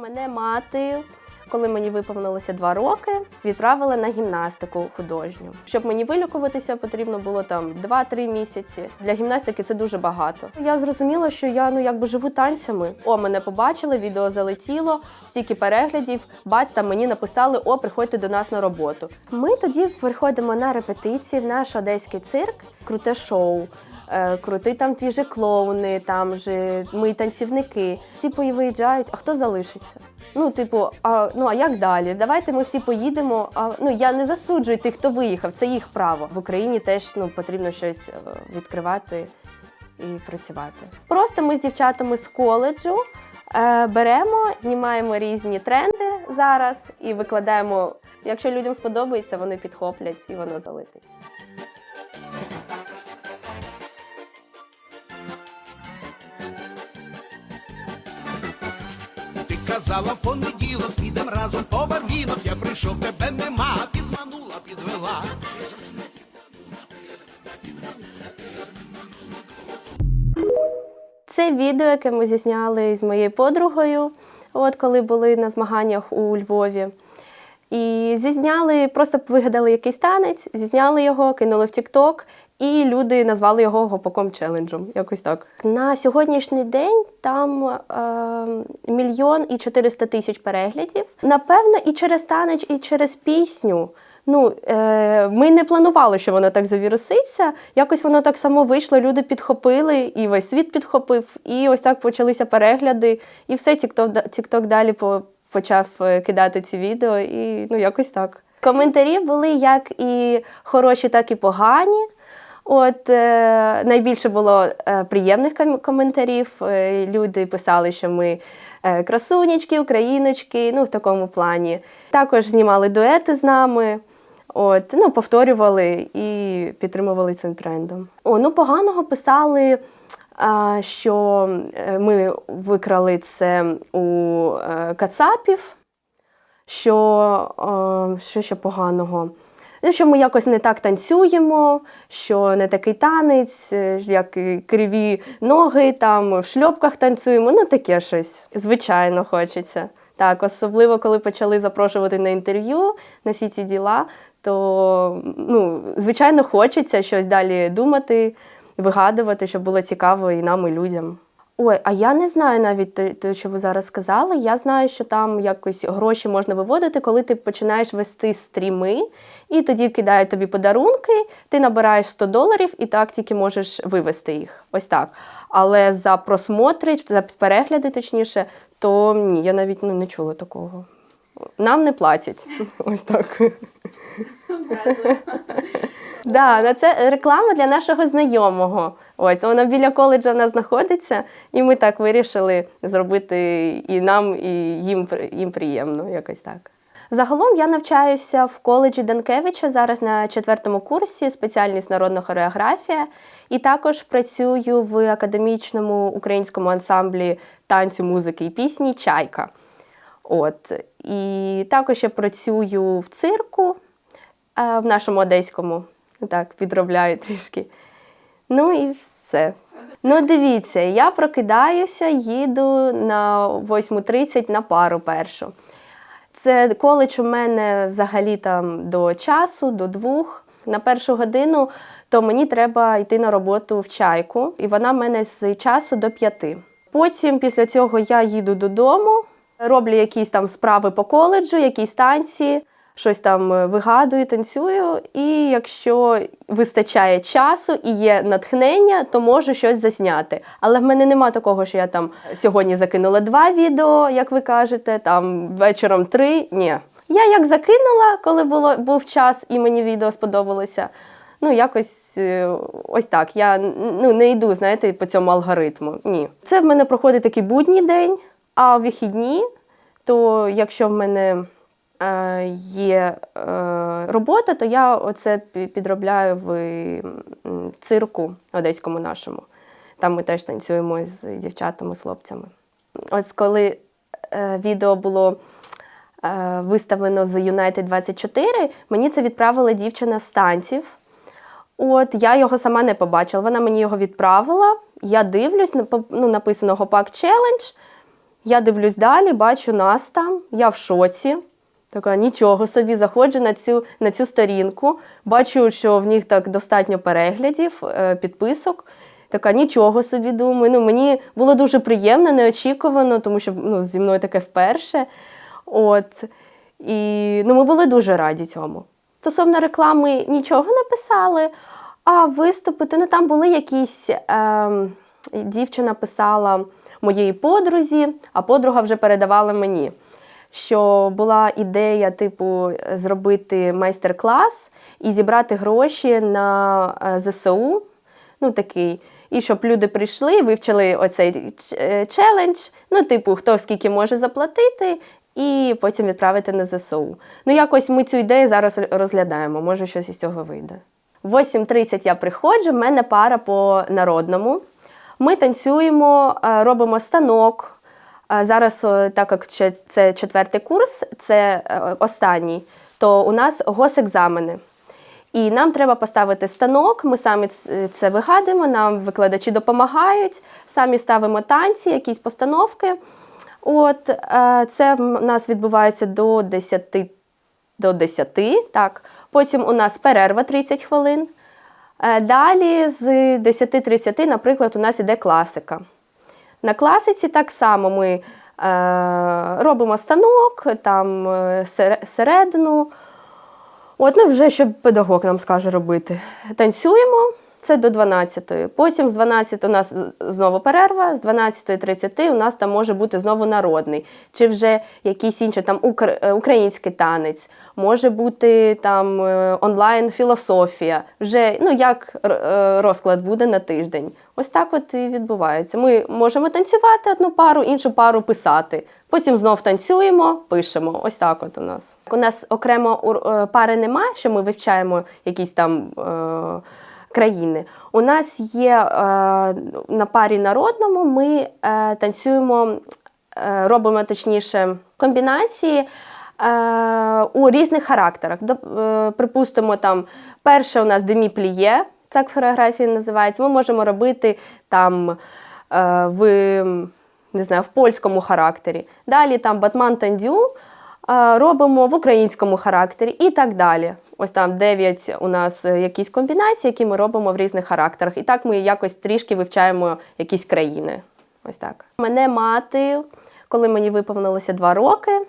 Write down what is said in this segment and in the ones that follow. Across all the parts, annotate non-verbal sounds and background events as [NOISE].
Мене мати, коли мені виповнилося два роки, відправила на гімнастику художню. Щоб мені вилікуватися, потрібно було там 2-3 місяці. Для гімнастики це дуже багато. Я зрозуміла, що я ну якби живу танцями. О, мене побачили, відео залетіло, стільки переглядів. Бац, там мені написали: О, приходьте до нас на роботу. Ми тоді приходимо на репетиції в наш одеський цирк, круте шоу. Е, крути там ті же клоуни, там же ми танцівники. Всі виїжджають, а хто залишиться? Ну, типу, а ну а як далі? Давайте ми всі поїдемо. А ну я не засуджую тих, хто виїхав, це їх право. В Україні теж ну потрібно щось е, відкривати і працювати. Просто ми з дівчатами з коледжу е, беремо, знімаємо різні тренди зараз і викладаємо. Якщо людям сподобається, вони підхоплять і воно залетить. Казала в понеділок, підем разом по барвінок. Я прийшов, тебе нема, підманула, підвела. Це відео, яке ми зізняли з моєю подругою, от коли були на змаганнях у Львові. І зізняли, просто вигадали якийсь танець, зізняли його, кинули в TikTok, і люди назвали його гопаком челенджем. Якось так. На сьогоднішній день там е, мільйон і 400 тисяч переглядів. Напевно, і через танець, і через пісню. Ну, е, ми не планували, що воно так завіруситься. Якось воно так само вийшло, люди підхопили, і весь світ підхопив, і ось так почалися перегляди, і все, TikTok далі по- почав е, кидати ці відео, і ну якось так. Коментарі були як і хороші, так і погані. От е, найбільше було е, приємних ком- коментарів. Е, люди писали, що ми е, красунечки, україночки, ну в такому плані. Також знімали дуети з нами. От, ну, повторювали і підтримували цим трендом. О, ну поганого писали, що е, ми викрали це у е, кацапів, що, що ще поганого. Ну, що ми якось не так танцюємо, що не такий танець, е, як криві ноги, там в шльопках танцюємо. Ну, таке щось. Звичайно, хочеться. Так, особливо коли почали запрошувати на інтерв'ю на всі ці діла, то ну, звичайно хочеться щось далі думати, вигадувати, щоб було цікаво і нам, і людям. Ой, а я не знаю навіть те, що ви зараз сказали. Я знаю, що там якось гроші можна виводити, коли ти починаєш вести стріми, і тоді кидають тобі подарунки, ти набираєш 100 доларів і так тільки можеш вивести їх. Ось так. Але за просмотри, за перегляди, точніше, то ні, я навіть ну, не чула такого. Нам не платять. [LAUGHS] Ось так. Да, на це реклама для нашого знайомого. Ось вона біля коледжа в нас знаходиться, і ми так вирішили зробити і нам, і їм, їм приємно, якось так. Загалом я навчаюся в коледжі Данкевича зараз на четвертому курсі, спеціальність народна хореографія, і також працюю в академічному українському ансамблі танцю, музики і пісні Чайка. От. І також я працюю в цирку е, в нашому одеському. Так, підробляю трішки. Ну і все. Ну, дивіться, я прокидаюся, їду на 8.30 на пару першу. Це коледж у мене взагалі там до часу, до двох. На першу годину, то мені треба йти на роботу в чайку, і вона в мене з часу до п'яти. Потім, після цього, я їду додому, роблю якісь там справи по коледжу, якісь танці, щось там е, вигадую, танцюю. І якщо вистачає часу і є натхнення, то можу щось засняти. Але в мене нема такого, що я там сьогодні закинула два відео, як ви кажете, там вечором три. Ні. Я як закинула, коли було, був час і мені відео сподобалося. Ну, якось е, ось так. Я ну, не йду, знаєте, по цьому алгоритму. Ні. Це в мене проходить такий будній день, а в вихідні, то якщо в мене є е, робота, то я оце підробляю в цирку одеському нашому. Там ми теж танцюємо з дівчатами, з хлопцями. Ось коли е, відео було е, виставлено з United 24, мені це відправила дівчина з танців. От я його сама не побачила. Вона мені його відправила. Я дивлюсь, ну, написано Гопак Челендж. Я дивлюсь далі, бачу нас там, я в шоці. Така нічого собі заходжу на цю, на цю сторінку, бачу, що в них так достатньо переглядів, е, підписок. Така нічого собі думаю. Ну, мені було дуже приємно, неочікувано, тому що ну, зі мною таке вперше. От. І ну, ми були дуже раді цьому. Стосовно реклами нічого не писали, а виступити, ну там були якісь. ем, дівчина писала моїй подрузі, а подруга вже передавала мені. Що була ідея, типу, зробити майстер-клас і зібрати гроші на е, ЗСУ. Ну, такий. І щоб люди прийшли, вивчили оцей е, челендж. Ну, типу, хто скільки може заплатити, і потім відправити на ЗСУ. Ну, якось ми цю ідею зараз розглядаємо. Може, щось із цього вийде. В 8.30 я приходжу, в мене пара по народному. Ми танцюємо, е, робимо станок. Е, Зараз, е, так як це четвертий курс, це е, останній, то у нас госекзамени. І нам треба поставити станок, ми самі це вигадуємо, нам викладачі допомагають, самі ставимо танці, якісь постановки. От, е, це в нас відбувається до 10, до 10 так. Потім у нас перерва 30 хвилин. Е, Далі з 10.30, наприклад, у нас іде класика. На класиці так само ми е, робимо станок, там е, середину. От, ну вже що педагог нам скаже робити. Танцюємо, це до 12-ї. Потім з 12 у нас знову перерва, з 12.30 у нас там може бути знову народний, чи вже якийсь інший там е, український танець, може бути там е, онлайн філософія. Вже ну як е, розклад буде на тиждень. Ось так от і відбувається. Ми можемо танцювати одну пару, іншу пару писати. Потім знов танцюємо, пишемо. Ось так от у нас. У нас окремо пари немає, що ми вивчаємо якісь там країни. У нас є е, на парі народному, ми е, танцюємо, е, робимо точніше комбінації е, у різних характерах. Е, припустимо, там перше у нас демі-пліє, так в називається. Ми можемо робити там е, в, не знаю, в польському характері. Далі там батман тандю робимо в українському характері і так далі. Ось там 9 у нас е, якісь комбінації, які ми робимо в різних характерах. І так ми якось трішки вивчаємо якісь країни. Ось так. Мене мати, коли мені виповнилося 2 роки,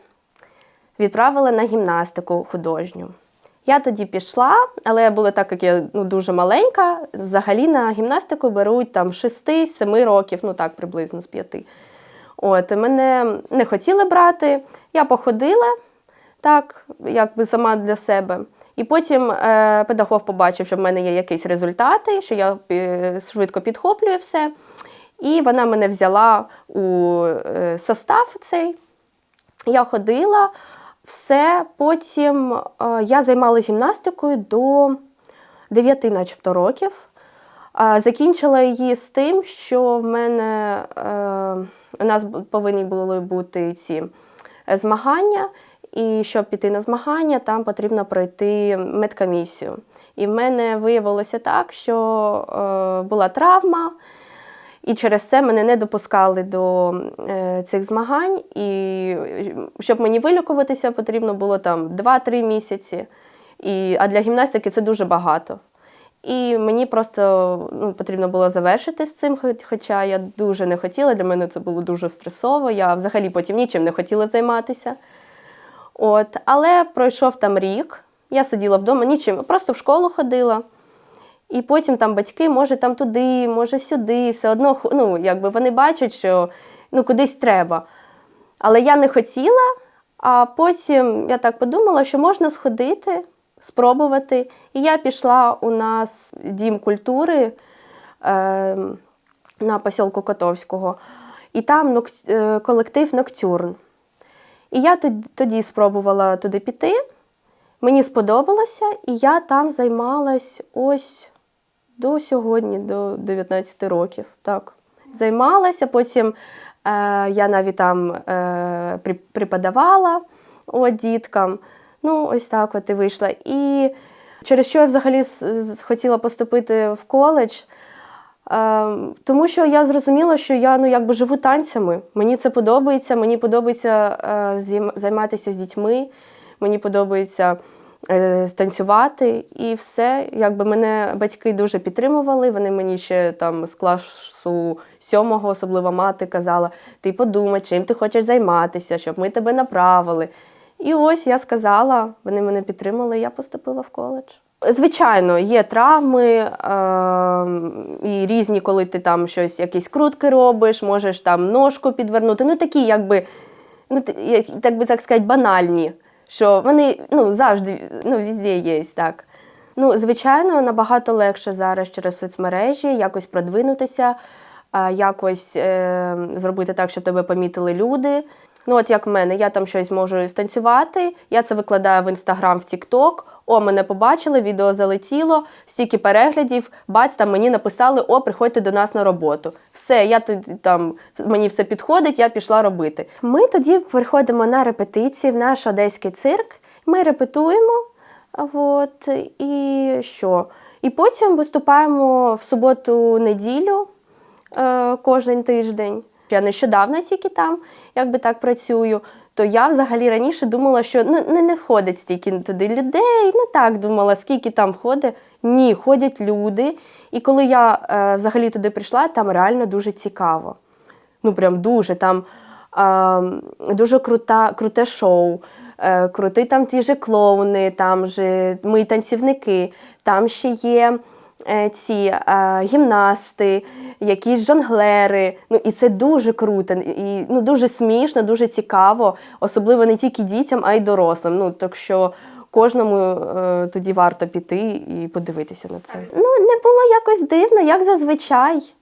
відправила на гімнастику художню. Я тоді пішла, але було так, як я ну, дуже маленька. Взагалі на гімнастику беруть там 6-7 років, ну так, приблизно з 5. От, мене не хотіли брати. Я походила так, якби сама для себе. І потім е, педагог побачив, що в мене є якісь результати, що я е, швидко підхоплюю все. І вона мене взяла у е, состав цей. Я ходила, все. Потім е, я займалася гімнастикою до 9 начебто років. Е, Закінчила її з тим, що в мене е, у нас повинні були бути ці е, змагання, і щоб піти на змагання, там потрібно пройти медкомісію. І в мене виявилося так, що е, була травма, і через це мене не допускали до е, цих змагань. І щоб мені вилікуватися, потрібно було там 2-3 місяці. І, а для гімнастики це дуже багато. І мені просто ну, потрібно було завершити з цим, хоча я дуже не хотіла. Для мене це було дуже стресово. Я взагалі потім нічим не хотіла займатися. От, але пройшов там рік, я сиділа вдома, нічим, просто в школу ходила. І потім там батьки, може там туди, може сюди, все одно ну, якби вони бачать, що ну, кудись треба. Але я не хотіла, а потім я так подумала, що можна сходити, спробувати. І я пішла у нас дім культури е, на посілку Котовського, і там е, колектив Ноктюрн. І я тоді, спробувала туди піти. Мені сподобалося, і я там займалась ось до сьогодні, до 19 років. Так. Займалася, потім е, я навіть там е, преподавала от, діткам. Ну, ось так от і вийшла. І через що я взагалі хотіла поступити в коледж. Е, тому що я зрозуміла, що я ну, якби живу танцями. Мені це подобається, мені подобається е, займатися з дітьми, мені подобається е, танцювати і все. Якби мене батьки дуже підтримували. Вони мені ще там з класу сьомого, особливо мати, казала: ти подумай, чим ти хочеш займатися, щоб ми тебе направили. І ось я сказала, вони мене підтримали, я поступила в коледж. Звичайно, є травми е- і різні, коли ти там щось, якісь крутки робиш, можеш там ножку підвернути. Ну такі, якби, ну, так би так сказати, банальні, що вони ну, завжди ну, везде є так. Ну, звичайно, набагато легше зараз через соцмережі якось продвинутися, а, якось е, зробити так, щоб тебе помітили люди. Ну, от як в мене, я там щось можу станцювати, я це викладаю в інстаграм, в Тікток. О, мене побачили, відео залетіло, стільки переглядів, бац, там мені написали, о, приходьте до нас на роботу. Все, я там мені все підходить, я пішла робити. Ми тоді приходимо на репетиції в наш одеський цирк. Ми репетуємо. От, і що? І потім виступаємо в суботу-неділю е, кожен тиждень. Я нещодавно тільки там якби так працюю. То я взагалі раніше думала, що ну, не, не входить стільки туди людей. Не так думала, скільки там входить. Ні, ходять люди. І коли я е, взагалі туди прийшла, там реально дуже цікаво. Ну, прям дуже там е, дуже крута, круте шоу, е, крути там ті же клоуни, там же ми танцівники, там ще є ці е, гімнасти, якісь жонглери. Ну, і це дуже круто, і ну, дуже смішно, дуже цікаво, особливо не тільки дітям, а й дорослим. Ну, так що кожному е, тоді варто піти і подивитися на це. Ну, не було якось дивно, як зазвичай.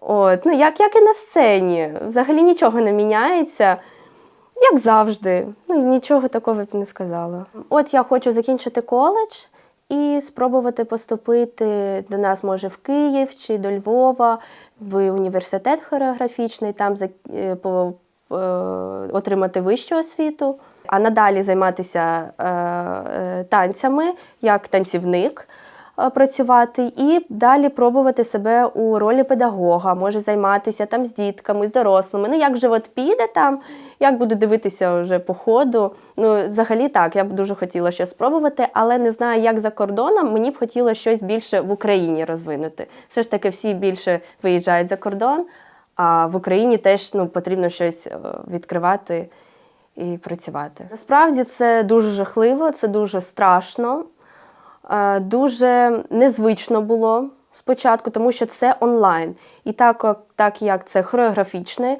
От, ну, як, як і на сцені. Взагалі нічого не міняється. Як завжди, ну нічого такого б не сказала. От я хочу закінчити коледж і спробувати поступити до нас, може, в Київ чи до Львова, в університет хореографічний, там е, е, отримати вищу освіту, а надалі займатися е, танцями як танцівник працювати і далі пробувати себе у ролі педагога, може займатися там з дітками, з дорослими. Ну, як вже от піде там, як буду дивитися вже по ходу. Ну, взагалі так, я б дуже хотіла щось спробувати, але не знаю, як за кордоном, мені б хотілося щось більше в Україні розвинути. Все ж таки, всі більше виїжджають за кордон, а в Україні теж ну, потрібно щось е, відкривати і працювати. Насправді це дуже жахливо, це дуже страшно. Е, Дуже незвично було спочатку, тому що це онлайн. І так, так як це хореографічний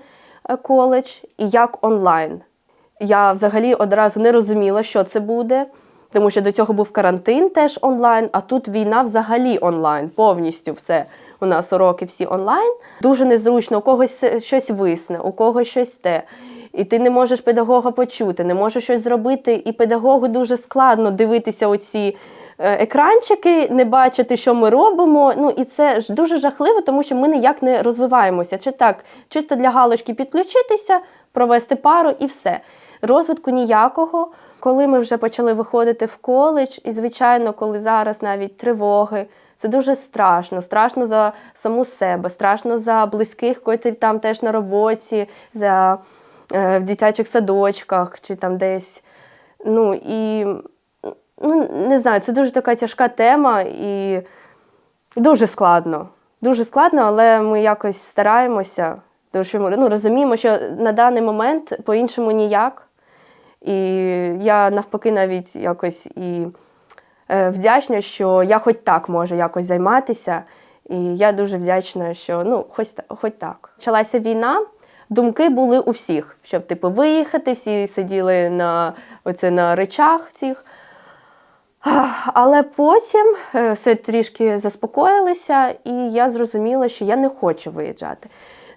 е, коледж, і як онлайн. Я взагалі одразу не розуміла, що це буде, тому що до цього був карантин теж онлайн, а тут війна взагалі онлайн, повністю все. У нас уроки всі онлайн. Дуже незручно, у когось щось висне, у когось щось те. І ти не можеш педагога почути, не можеш щось зробити. І педагогу дуже складно дивитися оці екранчики, не бачити, що ми робимо. Ну і це ж дуже жахливо, тому що ми ніяк не розвиваємося. Чи так, чисто для галочки підключитися, провести пару і все. Розвитку ніякого. Коли ми вже почали виходити в коледж, і звичайно, коли зараз навіть тривоги, це дуже страшно. Страшно за саму себе, страшно за близьких, котрі там теж на роботі, за е, в дитячих садочках чи там десь. Ну і ну, не знаю, це дуже така тяжка тема і дуже складно. Дуже складно, але ми якось стараємося, тому що ми ну, розуміємо, що на даний момент по-іншому ніяк. І я навпаки навіть якось і е, вдячна, що я хоч так можу якось займатися. І я дуже вдячна, що ну, хоч, хоч так. Почалася війна, думки були у всіх, щоб типу виїхати, всі сиділи на, оце, на речах цих. Але потім е, все трішки заспокоїлося, і я зрозуміла, що я не хочу виїжджати.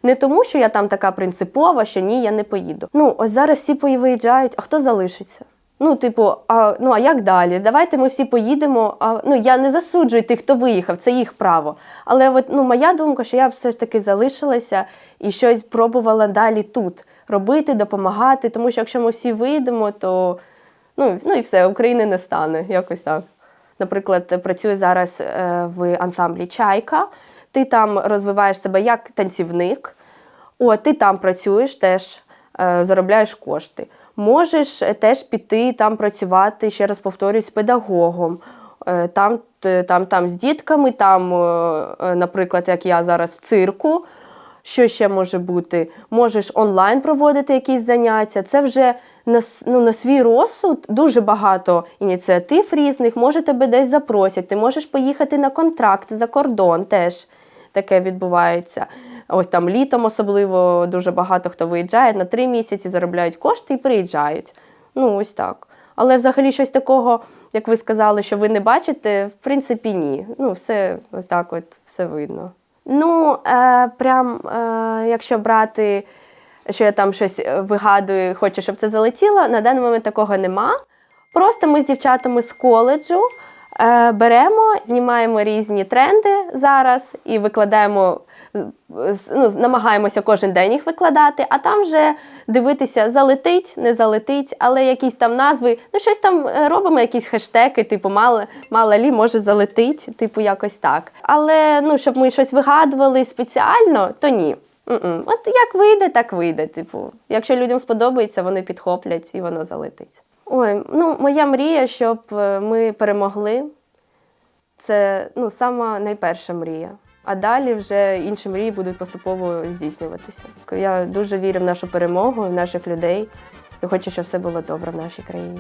Не тому, що я там така принципова, що ні, я не поїду. Ну, ось зараз всі виїжджають, а хто залишиться? Ну, типу, а, ну а як далі? Давайте ми всі поїдемо. А, ну, я не засуджую тих, хто виїхав, це їх право. Але от, ну, моя думка, що я все ж таки залишилася і щось пробувала далі тут робити, допомагати. Тому що якщо ми всі виїдемо, то ну, ну і все, України не стане, якось так. Наприклад, працюю зараз е, в ансамблі Чайка. ти там розвиваєш себе як танцівник, о, ти там працюєш теж, е, заробляєш кошти. Можеш теж піти там працювати, ще раз повторюсь, педагогом. Е, Там, там, там з дітками, там, наприклад, як я зараз в цирку. Що ще може бути? Можеш онлайн проводити якісь заняття. Це вже на, ну, на свій розсуд дуже багато ініціатив різних. Може тебе десь запросять. Ти можеш поїхати на контракт за кордон теж таке відбувається. Ось там літом особливо дуже багато хто виїжджає на три місяці, заробляють кошти і приїжджають. Ну, ось так. Але взагалі щось такого, як ви сказали, що ви не бачите, в принципі, ні. Ну, все ось так от, все видно. Ну, е, прям, е, якщо брати, що я там щось вигадую, хочу, щоб це залетіло, на даний момент такого нема. Просто ми з дівчатами з коледжу е, беремо, знімаємо різні тренди зараз і викладаємо, ну, намагаємося кожен день їх викладати, а там вже дивитися, залетить, не залетить, але якісь там назви, ну щось там е, робимо, якісь хештеги, типу мало, мало лі може залетить, типу якось так. Але ну, щоб ми щось вигадували спеціально, то ні. М-м. От як вийде, так вийде. Типу, якщо людям сподобається, вони підхоплять і воно залетить. Ой, ну моя мрія, щоб е, ми перемогли. Це ну, сама найперша мрія. А далі вже інші мрії будуть поступово здійснюватися. Я дуже вірю в нашу перемогу, в наших людей і хочу, щоб все було добре в нашій країні.